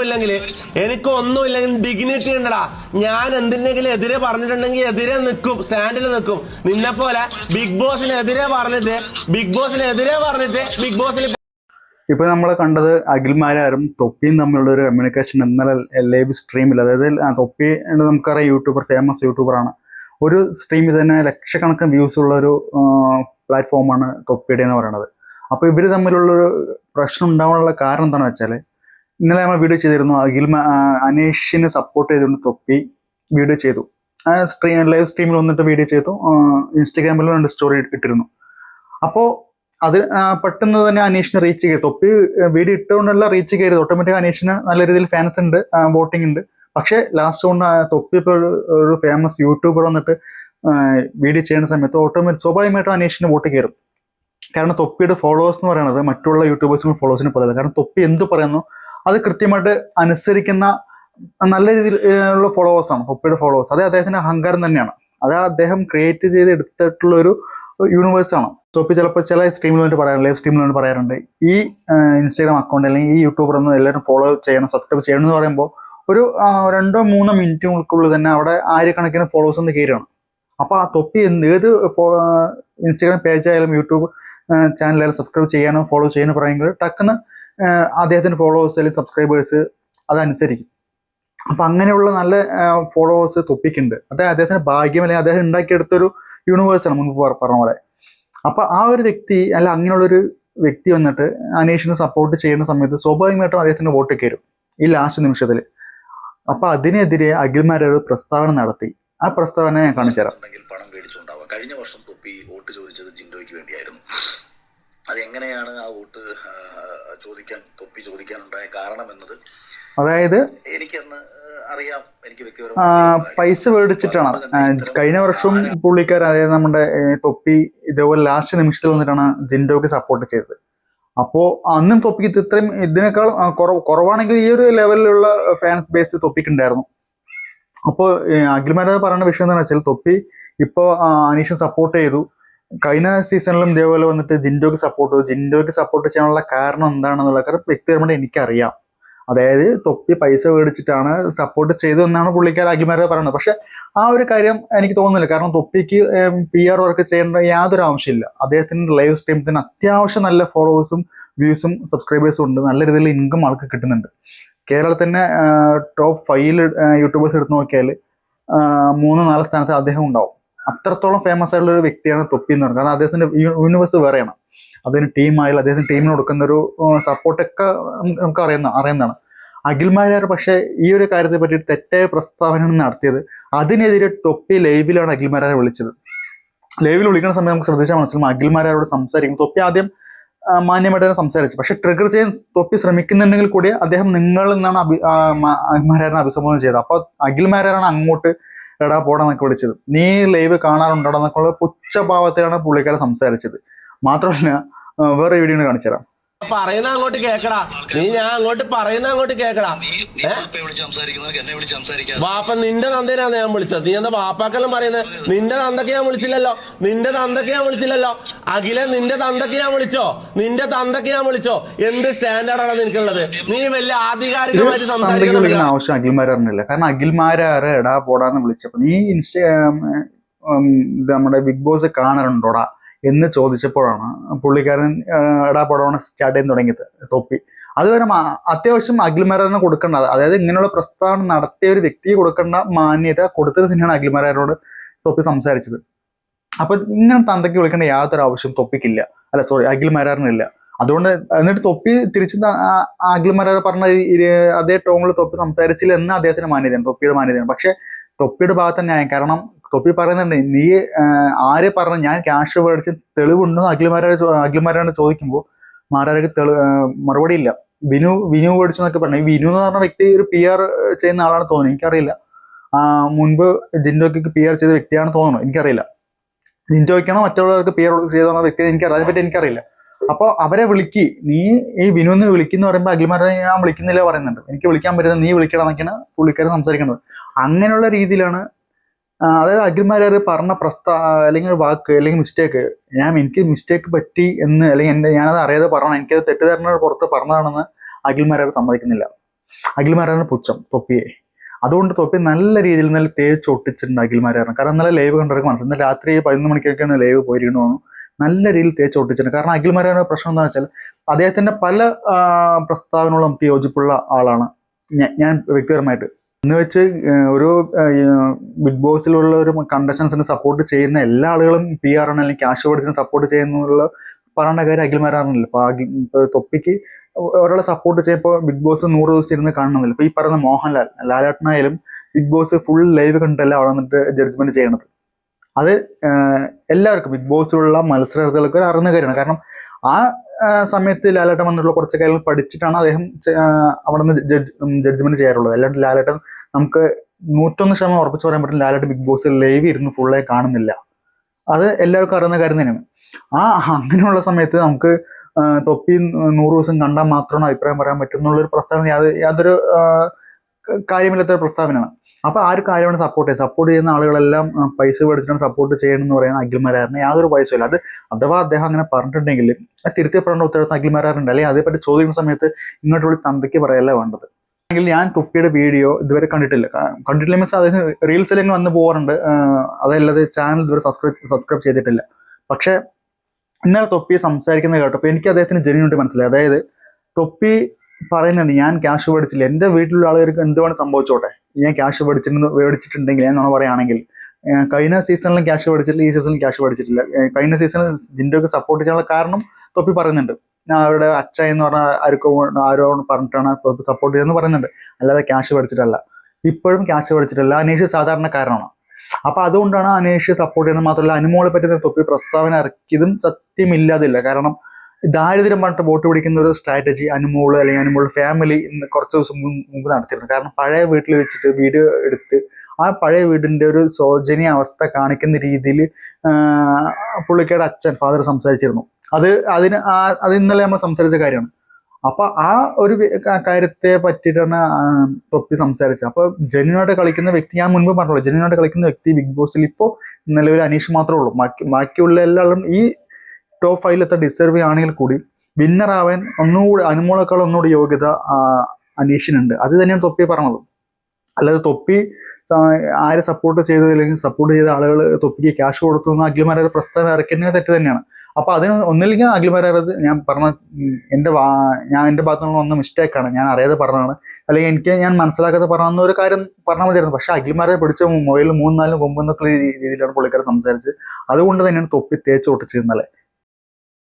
ഇല്ലെങ്കിൽ എനിക്ക് ഒന്നുമില്ലെങ്കിൽ ഡിഗ്നിറ്റി ഉണ്ടടാ. ഞാൻ എന്തിനെങ്കിലും എതിരെ പറഞ്ഞിട്ടുണ്ടെങ്കിൽ എതിരെ നിൽക്കും സ്റ്റാൻഡിൽ നിൽക്കും. നിന്നെ പോലെ ബിഗ് ബോസിനെതിരെ പറഞ്ഞിട്ട് ബിഗ് ബോസിനെതിരെ പറഞ്ഞിട്ട് ബിഗ് ബോസിൽ ഇപ്പൊ നമ്മൾ കണ്ടത് അഖിൽമാരും തൊപ്പിയും തമ്മിലുള്ള ഒരു കമ്മ്യൂണിക്കേഷൻ ഇന്നലെ ലൈവ് സ്ട്രീമിൽ അതായത് തൊപ്പി നമുക്കറിയാം യൂട്യൂബർ ഫേമസ് യൂട്യൂബർ ആണ്. ഒരു സ്ട്രീമിൽ തന്നെ ലക്ഷക്കണക്കിന് വ്യൂസ് ഉള്ള ഒരു പ്ലാറ്റ്ഫോമാണ് തൊപ്പിയുടെ എന്ന് പറയുന്നത്. അപ്പോൾ ഇവർ തമ്മിലുള്ളൊരു പ്രശ്നം ഉണ്ടാവാനുള്ള കാരണം എന്താണെന്ന് വെച്ചാൽ ഇന്നലെ നമ്മൾ വീഡിയോ ചെയ്തിരുന്നു അഖിൽ അനേഷിനെ സപ്പോർട്ട് ചെയ്തുകൊണ്ട് തൊപ്പി വീഡിയോ ചെയ്തു. ആ ലൈവ് സ്ട്രീമിൽ വന്നിട്ട് വീഡിയോ ചെയ്തു. ഇൻസ്റ്റാഗ്രാമിലും രണ്ട് സ്റ്റോറി ഇട്ടിരുന്നു. അപ്പോൾ അത് പെട്ടെന്ന് തന്നെ അനേഷിനെ റീച്ച് ചെയ്തു തൊപ്പി വീഡിയോ ഇട്ടുകൊണ്ടല്ല റീച്ച് ചെയ്തത് ഓട്ടോമാറ്റിക് അനീഷിന് നല്ല രീതിയിൽ ഫാൻസ് ഉണ്ട് വോട്ടിംഗ് ഉണ്ട്. പക്ഷേ ലാസ്റ്റ് കൊണ്ട് തൊപ്പി ഇപ്പോൾ ഒരു ഫേമസ് യൂട്യൂബർ വന്നിട്ട് വീഡിയോ ചെയ്യുന്ന സമയത്ത് ഓട്ടോമാറ്റിക് സ്വാഭാവികമായിട്ടും അനീഷിന് വോട്ട് കയറും. കാരണം തൊപ്പിയുടെ ഫോളോവേഴ്സ് എന്ന് പറയുന്നത് മറ്റുള്ള യൂട്യൂബേഴ്സിനും ഫോളോവേഴ്സിന് പറയുന്നത് കാരണം തൊപ്പി എന്ത് പറയുന്നു അത് കൃത്യമായിട്ട് അനുസരിക്കുന്ന നല്ല രീതിയിലുള്ള ഫോളോവേഴ്സാണ് തൊപ്പിയുടെ ഫോളോവേഴ്സ് അത് അദ്ദേഹത്തിന്റെ അഹങ്കാരം തന്നെയാണ്. അത് അദ്ദേഹം ക്രിയേറ്റ് ചെയ്ത് എടുത്തിട്ടുള്ള ഒരു യൂണിവേഴ്സാണ് തൊപ്പി ചിലപ്പോൾ ചില സ്ട്രീമിൽ വേണ്ടി പറയാറുണ്ട് ലൈവ് സ്ട്രീമിൽ വേണ്ടി പറയാറുണ്ട്. ഈ ഇൻസ്റ്റാഗ്രാം അക്കൗണ്ട് അല്ലെങ്കിൽ ഈ യൂട്യൂബർ ഒന്ന് എല്ലാവരും ഫോളോ ചെയ്യണം സബ്സ്ക്രൈബ് ചെയ്യണം എന്ന് പറയുമ്പോൾ ഒരു രണ്ടോ മൂന്നോ മിനിറ്റുകൾക്കുള്ളിൽ തന്നെ അവിടെ ആയിരക്കണക്കിന് ഫോളോവേഴ്സ് ഒന്ന് കയറുകയാണ്. അപ്പോൾ ആ തൊപ്പി എന്ത് ഏത് ഇൻസ്റ്റാഗ്രാം പേജ് ആയാലും യൂട്യൂബ് ചാനലായാലും സബ്സ്ക്രൈബ് ചെയ്യാനോ ഫോളോ ചെയ്യാനോ പറയുമ്പോൾ ടക്കുന്ന് ആ, അദ്ദേഹത്തിന്റെ ഫോളോവേഴ്സ് അല്ലെങ്കിൽ സബ്സ്ക്രൈബേഴ്സ് അതനുസരിക്കും. അപ്പം അങ്ങനെയുള്ള നല്ല ഫോളോവേഴ്സ് തൊപ്പിക്കുണ്ട്. അതായത് അദ്ദേഹത്തിന്റെ ഭാഗ്യം അല്ലെങ്കിൽ അദ്ദേഹം ഉണ്ടാക്കിയെടുത്തൊരു യൂണിവേഴ്സാണ് മുൻപ് പറ- പറഞ്ഞ പോലെ. അപ്പം ആ ഒരു വ്യക്തി അല്ല അങ്ങനെയുള്ളൊരു വ്യക്തി വന്നിട്ട് അനീഷിനെ സപ്പോർട്ട് ചെയ്യുന്ന സമയത്ത് സ്വാഭാവികമായിട്ടും അദ്ദേഹത്തിന്റെ വോട്ട് കയറും ഈ ലാസ്റ്റ് നിമിഷത്തിൽ അപ്പൊ അതിനെതിരെ അഖിൽമാരൊരു പ്രസ്താവന നടത്തി. ആ പ്രസ്താവന ഞാൻ കാണിച്ചു തരാം പണം കഴിഞ്ഞ വർഷം തൊപ്പി വോട്ട് ചോദിച്ചത് ജിൻഡോയ്ക്ക് വേണ്ടിയായിരുന്നു. അതെങ്ങനെയാണ് ആ വോട്ട് ചോദിക്കാൻ തൊപ്പി ചോദിക്കാനുണ്ടായ കാരണം എന്നത്? അതായത് എനിക്കന്ന് അറിയാം. എനിക്ക് വ്യക്തിപരമായി പൈസ മേടിച്ചിട്ടാണ്. കഴിഞ്ഞ വർഷവും പുള്ളിക്കാരൻ അതായത് നമ്മുടെ തൊപ്പി ഇതേപോലെ ലാസ്റ്റ് നിമിഷത്തിൽ വന്നിട്ടാണ് ജിൻഡോക്ക് സപ്പോർട്ട് ചെയ്തത്. അപ്പോ അന്നും തൊപ്പിക്ക് ഇത്രയും ഇതിനേക്കാൾ കുറവ് കുറവാണെങ്കിൽ ഈ ഒരു ലെവലിലുള്ള ഫാൻസ് ബേസ് തൊപ്പിക്കുണ്ടായിരുന്നു. അപ്പോൾ അഖിൽമാരെ പറയുന്ന വിഷയം എന്താണെന്ന് വെച്ചാൽ തൊപ്പി ഇപ്പോൾ അനീഷ് സപ്പോർട്ട് ചെയ്തു. കഴിഞ്ഞ സീസണിലും ഇതേപോലെ വന്നിട്ട് ജിൻഡോക്ക് സപ്പോർട്ട് ജിൻഡോക്ക് സപ്പോർട്ട് ചെയ്യാനുള്ള കാരണം എന്താണെന്നുള്ള വ്യക്തിപരമായിട്ട് എനിക്കറിയാം. അതായത് തൊപ്പി പൈസ മേടിച്ചിട്ടാണ് സപ്പോർട്ട് ചെയ്തു എന്നാണ് പുള്ളിക്കാർ അഖിമാരെ പറയുന്നത്. പക്ഷെ ആ ഒരു കാര്യം എനിക്ക് തോന്നുന്നില്ല. കാരണം തൊപ്പിക്ക് പി ആർ വർക്ക് ചെയ്യേണ്ട യാതൊരു ആവശ്യമില്ല. അദ്ദേഹത്തിന്റെ ലൈവ് സ്ട്രീമത്തിന് അത്യാവശ്യം നല്ല ഫോളോവേഴ്സും വ്യൂസും സബ്സ്ക്രൈബേഴ്സും ഉണ്ട്. നല്ല രീതിയിൽ ഇൻകം ആൾക്ക് കിട്ടുന്നുണ്ട്. കേരളത്തിന്റെ ടോപ്പ് ഫൈവിൽ യൂട്യൂബേഴ്സ് എടുത്ത് നോക്കിയാൽ മൂന്ന് നാല് സ്ഥാനത്ത് അദ്ദേഹം ഉണ്ടാവും. അത്രത്തോളം ഫേമസ് ആയിട്ടുള്ള ഒരു വ്യക്തിയാണ് തൊപ്പി എന്ന് പറയുന്നത് കാരണം അദ്ദേഹത്തിന്റെ യൂണിവേഴ്സ് വേറെയാണ്. അതിന് ടീമായാലും അദ്ദേഹത്തിന് ടീമിന് കൊടുക്കുന്ന ഒരു സപ്പോർട്ടൊക്കെ നമുക്ക് അറിയുന്ന അറിയുന്നതാണ്. അഖിൽമാരാർ പക്ഷേ ഈ ഒരു കാര്യത്തെ പറ്റി തെറ്റായ പ്രസ്താവനയാണ് നടത്തിയത്. അതിനെതിരെ തൊപ്പി ലൈവിലാണ് അഖിൽമാരാരെ വിളിച്ചത്. ലൈവിൽ വിളിക്കുന്ന സമയം നമുക്ക് ശ്രദ്ധിച്ചാൽ മനസ്സിലാവും അഖിൽമാരോട് സംസാരിക്കും. തൊപ്പി ആദ്യം മാന്യമായിട്ട് തന്നെ സംസാരിച്ചു. പക്ഷെ ട്രിഗർ ചെയ്യാൻ തൊപ്പി ശ്രമിക്കുന്നുണ്ടെങ്കിൽ കൂടി അദ്ദേഹം നിങ്ങൾ എന്നാണ് അഭി അഖിൽമാരാരനെ അഭിസംബോധന ചെയ്തത്. അപ്പോൾ അഖിൽമാരാരാണ് അങ്ങോട്ട് എടാ പോടാന്നൊക്കെ വിളിച്ചത്. നീ ലൈവ് കാണാറുണ്ടോടാന്നൊക്കെ ഉള്ള പുച്ഛഭാവത്തിലാണ് പുള്ളിക്കാരൻ സംസാരിച്ചത്. മാത്രമല്ല വേറെ വീഡിയോ കാണിച്ചു തരാം പറയുന്ന അങ്ങോട്ട് കേക്കടാ. നീ ഞാൻ അങ്ങോട്ട് പറയുന്ന അങ്ങോട്ട് കേക്കടാ. വാപ്പ നിന്റെ തന്തേനാണ് ഞാൻ വിളിച്ചത്. നീ എന്താ വാപ്പാക്കെല്ലാം പറയുന്നത് നിന്റെ തന്തൊക്കെ ഞാൻ വിളിച്ചില്ലല്ലോ. നിന്റെ തന്തൊക്കെ ഞാൻ വിളിച്ചില്ലല്ലോ. അഖിലെ നിന്റെ തന്തൊക്കെ ഞാൻ വിളിച്ചോ? നിന്റെ തന്തൊക്കെ ഞാൻ വിളിച്ചോ? എന്ത് സ്റ്റാൻഡേർഡാണ് നിനക്കുള്ളത്? നീ വലിയ ആധികാരികമായിട്ട് ആവശ്യം അഖിൽമാരറിഞ്ഞില്ല കാരണം അഖിൽമാരാറ് എടാ പോടാന്ന് വിളിച്ചപ്പോ. നീ ഇൻസ്റ്റ നമ്മുടെ ബിഗ് ബോസ് കാണാറുണ്ടോടാ? എന്ന് ചോദിച്ചപ്പോഴാണ് പുള്ളിക്കാരൻ ആ, എടാ പടവണ സ്റ്റാർട്ട് ചെയ്യാൻ തുടങ്ങിയത് തൊപ്പി. അതുവരെ അത്യാവശ്യം അഖിൽമാരാറിന് കൊടുക്കേണ്ട അതായത് ഇങ്ങനെയുള്ള പ്രസ്താവന നടത്തിയ ഒരു വ്യക്തിക്ക് കൊടുക്കേണ്ട മാന്യത കൊടുത്തത് തന്നെയാണ് അഖിൽമാരാരോട് തൊപ്പി സംസാരിച്ചത്. അപ്പൊ ഇങ്ങനെ തന്തയ്ക്ക് വിളിക്കേണ്ട യാതൊരു ആവശ്യം തൊപ്പിക്കില്ല. അല്ല സോറി അഖിൽമാരാറിനില്ല അതുകൊണ്ട് എന്നിട്ട് തൊപ്പി തിരിച്ച് അഖിൽമാരാർ പറഞ്ഞ അതേ ടോണിൽ തൊപ്പി സംസാരിച്ചില്ല എന്ന് അദ്ദേഹത്തിന് മാന്യതയാണ് തൊപ്പിയുടെ മാന്യതയാണ്. പക്ഷെ തൊപ്പിയുടെ ഭാഗത്ത് തന്നെയാണ് കാരണം തൊപ്പി പറയുന്നുണ്ട് നീ ആരെ പറഞ്ഞു? ഞാൻ ക്യാഷ് മേടിച്ച് തെളിവുണ്ടെന്ന് അഖിൽമാരാർ അഖിൽമാരാണ് ചോദിക്കുമ്പോൾ മാരാരക്ക് തെളി മറുപടി ഇല്ല. വിനു വിനു മേടിച്ചു എന്നൊക്കെ പറഞ്ഞു. വിനു എന്ന് പറഞ്ഞ വ്യക്തി ഒരു പി ആർ ചെയ്യുന്ന ആളാണ് തോന്നുന്നത് എനിക്കറിയില്ല. മുൻപ് ജിൻഡോയ്ക്ക് പി ആർ ചെയ്ത വ്യക്തിയാണ് തോന്നുന്നത് എനിക്കറിയില്ല. ജിൻഡോയ്ക്കാണോ മറ്റുള്ളവർക്ക് പി ആർ ചെയ്ത വ്യക്തി എനിക്കറിയാം അതിനെപ്പറ്റി എനിക്കറിയില്ല. അപ്പോൾ അവരെ വിളിക്ക്. നീ ഈ വിനുവിനെ വിളിക്കുന്നു പറയുമ്പോൾ അഖിൽമാരെ ഞാൻ വിളിക്കുന്നില്ല പറയുന്നുണ്ട്. എനിക്ക് വിളിക്കാൻ പറ്റുന്നത് നീ വിളിക്കണം എന്നൊക്കെയാണ് പുള്ളിക്കാരൻ സംസാരിക്കുന്നത്. അങ്ങനെയുള്ള രീതിയിലാണ് അതായത് അഖിൽമാരെ പറഞ്ഞ പ്രസ്താ അല്ലെങ്കിൽ വാക്ക് അല്ലെങ്കിൽ മിസ്റ്റേക്ക് ഞാൻ എനിക്ക് മിസ്റ്റേക്ക് പറ്റി എന്ന് അല്ലെങ്കിൽ എന്റെ ഞാനത് അറിയാതെ പറഞ്ഞു എനിക്കത് തെറ്റിദ്ധാരണ പുറത്ത് പറഞ്ഞതാണെന്ന് അഖിൽമാരെ സമ്മതിക്കുന്നില്ല. അഖിൽമാരാണ് പുച്ഛം തൊപ്പിയെ. അതുകൊണ്ട് തൊപ്പി നല്ല രീതിയിൽ നല്ല തേച്ച് ഒട്ടിച്ചിട്ടുണ്ട് അഖിൽമാരാണ് കാരണം നല്ല ലൈവ് കണ്ടവർക്ക് മനസ്സിലായി. ഇന്നലെ രാത്രി പതിനൊന്ന് മണിക്കൊക്കെയാണ് ലൈവ് പോയിരിക്കുന്നു നല്ല രീതിയിൽ തേച്ച് ഒട്ടിച്ചിട്ടുണ്ട്. കാരണം അഖിൽമാരാണ് പ്രശ്നം എന്താണെന്ന് വെച്ചാൽ അദ്ദേഹത്തിന്റെ പല പ്രസ്താവനകളും നമുക്ക് യോജിപ്പുള്ള ആളാണ് ഞാൻ വ്യക്തിപരമായിട്ട് എന്ന് വെച്ച് ഒരു ബിഗ് ബോസിലുള്ള ഒരു കണ്ടസ്റ്റൻസിനെ സപ്പോർട്ട് ചെയ്യുന്ന എല്ലാ ആളുകളും പി ആണ് അല്ലെങ്കിൽ ക്യാഷ് കൊടുത്തിന് സപ്പോർട്ട് ചെയ്യുന്നുള്ള പറയേണ്ട കാര്യം അഖിൽമാരാണല്ലോ അപ്പൊ അഖിൽ തൊപ്പിക്ക് ഒരാളെ സപ്പോർട്ട് ചെയ്യുമ്പോൾ ബിഗ് ബോസ് നൂറ് ദിവസം ഇരുന്ന് കാണണമെന്നില്ല ഇപ്പൊ ഈ പറയുന്ന മോഹൻലാൽ ലാലേട്ടനായാലും ബിഗ് ബോസ് ഫുൾ ലൈവ് കണ്ടല്ല അവിടെ വന്നിട്ട് ജഡ്ജ്മെന്റ് ചെയ്യണത്? അത് എല്ലാവർക്കും ബിഗ് ബോസിലുള്ള മത്സരാർത്ഥികൾക്ക് അറിയുന്ന കാര്യമാണ്. കാരണം ആ, സമയത്ത് ലാലേട്ടൻ വന്നിട്ടുള്ള കുറച്ച് കാര്യങ്ങൾ പഠിച്ചിട്ടാണ് അദ്ദേഹം അവിടെ നിന്ന് ജഡ്ജ് ജഡ്ജ്മെന്റ് ചെയ്യാറുള്ളത്. അല്ലാണ്ട് ലാലേട്ടൻ നമുക്ക് നൂറ്റൊന്ന് ശതമാനം ഉറപ്പിച്ച് പറയാൻ പറ്റും ലാലേട്ടൻ ബിഗ് ബോസ് ലൈവ് ഇരുന്ന് ഫുള്ളായി കാണുന്നില്ല. അത് എല്ലാവർക്കും അറിയുന്ന കാര്യം തന്നെയാണ്. ആ അങ്ങനെയുള്ള സമയത്ത് നമുക്ക് തൊപ്പി നൂറ് ദിവസം കണ്ടാൽ മാത്രമാണ് അഭിപ്രായം പറയാൻ പറ്റും എന്നുള്ളൊരു പ്രസ്താവന യാതൊരു കാര്യമില്ലാത്ത പ്രസ്താവനയാണ്. അപ്പൊ ആ ഒരു കാര്യമാണ് സപ്പോർട്ട് ചെയ്യുന്നത്. സപ്പോർട്ട് ചെയ്യുന്ന ആളുകളെല്ലാം പൈസ മേടിച്ചിട്ടാണ് സപ്പോർട്ട് ചെയ്യണമെന്ന് പറയുന്ന അഖിൽമാരാറിന് യാതൊരു പൈസയില്ല അത് അഥവാ അദ്ദേഹം അങ്ങനെ പറഞ്ഞിട്ടുണ്ടെങ്കിൽ അത് തിരുത്തിപ്പെടേണ്ട ഉത്തരവാദിത്തം അഖിൽമാരാറുണ്ട് അല്ലെങ്കിൽ അതേപ്പറ്റി ചോദിക്കുന്ന സമയത്ത് ഇങ്ങോട്ട് വിളി തന്തയ്ക്ക് പറയല്ല വേണ്ടത്? അല്ലെങ്കിൽ ഞാൻ തുപ്പിയുടെ വീഡിയോ ഇതുവരെ കണ്ടിട്ടില്ല. കണ്ടിട്ടില്ല മീൻസ് അദ്ദേഹം റീൽസിലെങ്കിലും വന്ന് പോകാറുണ്ട്. അതല്ലാതെ ചാനൽ ഇതുവരെ സബ്സ്ക്രൈബ് സബ്സ്ക്രൈബ് ചെയ്തിട്ടില്ല. പക്ഷേ ഇന്നലെ തൊപ്പി സംസാരിക്കുന്നത് കേട്ടപ്പോൾ എനിക്ക് അദ്ദേഹത്തിന് ജെന്യൂണിറ്റി മനസ്സിലായി. അതായത് തൊപ്പി പറയുന്നുണ്ട് ഞാൻ ക്യാഷ് മേടിച്ചില്ല. എന്റെ വീട്ടിലുള്ള ആളുകൾക്ക് എന്തുവാണ് സംഭവിച്ചോട്ടെ. ഞാൻ ക്യാഷ് പഠിച്ചിട്ടുണ്ട് മേടിച്ചിട്ടുണ്ടെങ്കിൽ ഞാൻ പറയുകയാണെങ്കിൽ കഴിഞ്ഞ സീസണിലും ക്യാഷ് പഠിച്ചിട്ടില്ല ഈ സീസണിലും ക്യാഷ് പഠിച്ചിട്ടില്ല. കഴിഞ്ഞ സീസണിൽ ജിൻഡോക്ക് സപ്പോർട്ട് ചെയ്യാനുള്ള കാരണം തൊപ്പി പറയുന്നുണ്ട്. അവരുടെ അച്ഛ എന്ന് പറഞ്ഞ ആർക്കോ ആരോ പറഞ്ഞിട്ടാണ് തൊപ്പി സപ്പോർട്ട് ചെയ്തെന്ന് പറയുന്നുണ്ട്. അല്ലാതെ ക്യാഷ് പഠിച്ചിട്ടല്ല. ഇപ്പോഴും ക്യാഷ് പഠിച്ചിട്ടില്ല. അനീഷ് സാധാരണക്കാരനാണ് അപ്പൊ അതുകൊണ്ടാണ് അനേഷ് സപ്പോർട്ട് ചെയ്യുന്നത് മാത്രമല്ല അനുമോളെ പറ്റുന്ന തൊപ്പി പ്രസ്താവന ഇറക്കിയതും സത്യമില്ലാതില്ല. കാരണം ദാരിദ്ര്യം പറഞ്ഞിട്ട് വോട്ട് പിടിക്കുന്ന ഒരു സ്ട്രാറ്റജി അനുമോൾ അല്ലെങ്കിൽ അനുമോൾ ഫാമിലി ഇന്ന് കുറച്ച് ദിവസം മുമ്പ് നടത്തിയിരുന്നു. കാരണം പഴയ വീട്ടിൽ വെച്ചിട്ട് വീഡിയോ എടുത്ത് ആ പഴയ വീടിന്റെ ഒരു ശോചനീയ അവസ്ഥ കാണിക്കുന്ന രീതിയിൽ പുള്ളിക്കയുടെ അച്ഛൻ ഫാദർ സംസാരിച്ചിരുന്നു. അത് അതിന് ആ അത് ഇന്നലെ നമ്മൾ സംസാരിച്ച കാര്യമാണ്. അപ്പൊ ആ ഒരു കാര്യത്തെ പറ്റിയിട്ടാണ് തൊപ്പി സംസാരിച്ചത്. അപ്പൊ ജെന്യൂനായിട്ട് കളിക്കുന്ന വ്യക്തി ഞാൻ മുൻപ് പറഞ്ഞല്ലോ ജെന്യൂനായിട്ട് കളിക്കുന്ന വ്യക്തി ബിഗ് ബോസിൽ ഇപ്പോൾ നിലവിൽ അനീഷ് മാത്രമേ ഉള്ളൂ. ബാക്കി ബാക്കിയുള്ള എല്ലാവരും ഈ ടോപ്പ് ഫൈവിലെത്താൻ ഡിസർവ് ആണെങ്കിൽ കൂടി വിന്നർ ആവാൻ ഒന്നുകൂടി അനുമോളേക്കാൾ ഒന്നുകൂടി യോഗ്യത അനീഷിനുണ്ട്. അത് തന്നെയാണ് തൊപ്പി പറഞ്ഞത്. അല്ലാതെ തൊപ്പി ആരെ സപ്പോർട്ട് ചെയ്തത് അല്ലെങ്കിൽ സപ്പോർട്ട് ചെയ്ത ആളുകൾ തൊപ്പിക്ക് ക്യാഷ് കൊടുത്തു എന്ന് അഖിൽമാരെ പ്രസ്താവന ഇറക്കുന്നത് തെറ്റ് തന്നെയാണ്. അപ്പൊ അതിന് ഒന്നില്ലെങ്കിൽ അഖിൽമാരത് ഞാൻ പറഞ്ഞ വാ- ഞാൻ എന്റെ ഭാഗത്തു നിന്ന് വന്ന മിസ്റ്റേക്കാണ് ഞാൻ അറിയാതെ പറഞ്ഞതാണ്. അല്ലെങ്കിൽ എനിക്ക് ഞാൻ മനസ്സിലാക്കാതെ പറഞ്ഞ ഒരു കാര്യം പറഞ്ഞാൽ മതിയായിരുന്നു. പക്ഷെ അഖിൽമാരെ പിടിച്ച മൊബൈലിൽ മൂന്നാലും കൊമ്പെന്നൊക്കെ രീതിയിലാണ് പുള്ളിക്കാരൻ സംസാരിച്ച് അതുകൊണ്ട് തന്നെയാണ് തൊപ്പി തേച്ച് ഒട്ടിച്ചിരുന്നത്